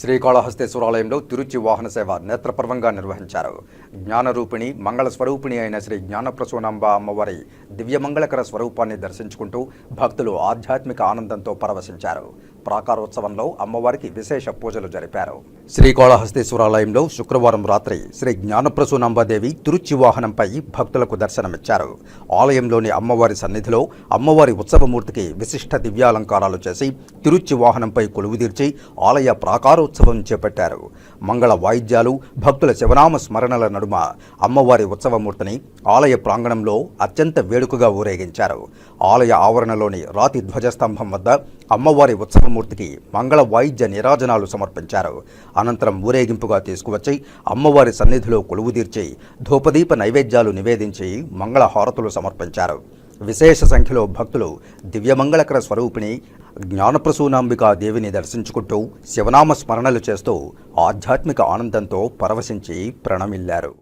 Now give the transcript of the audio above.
శ్రీకాళహస్తేశ్వరాలయంలో తిరుచి వాహన సేవ నేత్రపర్వంగా నిర్వహించారు. జ్ఞానరూపిణి మంగళ స్వరూపిణి అయిన శ్రీ జ్ఞానప్రసూనాంబ అమ్మవారి దివ్యమంగళకర స్వరూపాన్ని దర్శించుకుంటూ భక్తులు ఆధ్యాత్మిక ఆనందంతో పరవశించారు. ప్రాకారోత్సవంలో అమ్మవారికి విశేష పూజలు జరిపారు. శ్రీకాళహస్తీశ్వరాలయంలో శుక్రవారం రాత్రి శ్రీ జ్ఞానప్రసూనాంబాదేవి తిరుచి వాహనంపై భక్తులకు దర్శనమిచ్చారు. ఆలయంలోని అమ్మవారి సన్నిధిలో అమ్మవారి ఉత్సవమూర్తికి విశిష్ట దివ్యాలంకారాలు చేసి తిరుచి వాహనంపై కొలువుదీర్చి ఆలయ ప్రాకారోత్సవం చేపట్టారు. మంగళ వాయిద్యాలు భక్తుల శివనామ స్మరణల నడుమ అమ్మవారి ఉత్సవమూర్తిని ఆలయ ప్రాంగణంలో అత్యంత వేడుకగా ఊరేగించారు. ఆలయ ఆవరణలోని రాతి ధ్వజస్తంభం వద్ద అమ్మవారి ఉత్సవం ఉత్సవమూర్తికి మంగళ వాయిద్య నిరాజనాలు సమర్పించారు. అనంతరం ఊరేగింపుగా తీసుకువచ్చి అమ్మవారి సన్నిధిలో కొలువుదీర్చి ధూపదీప నైవేద్యాలు నివేదించి మంగళ హారతులు సమర్పించారు. విశేష సంఖ్యలో భక్తులు దివ్యమంగళకర స్వరూపిణి జ్ఞానప్రసూనాంబికా దేవిని దర్శించుకుంటూ శివనామ స్మరణలు చేస్తూ ఆధ్యాత్మిక ఆనందంతో పరవశించి ప్రణమిల్లారు.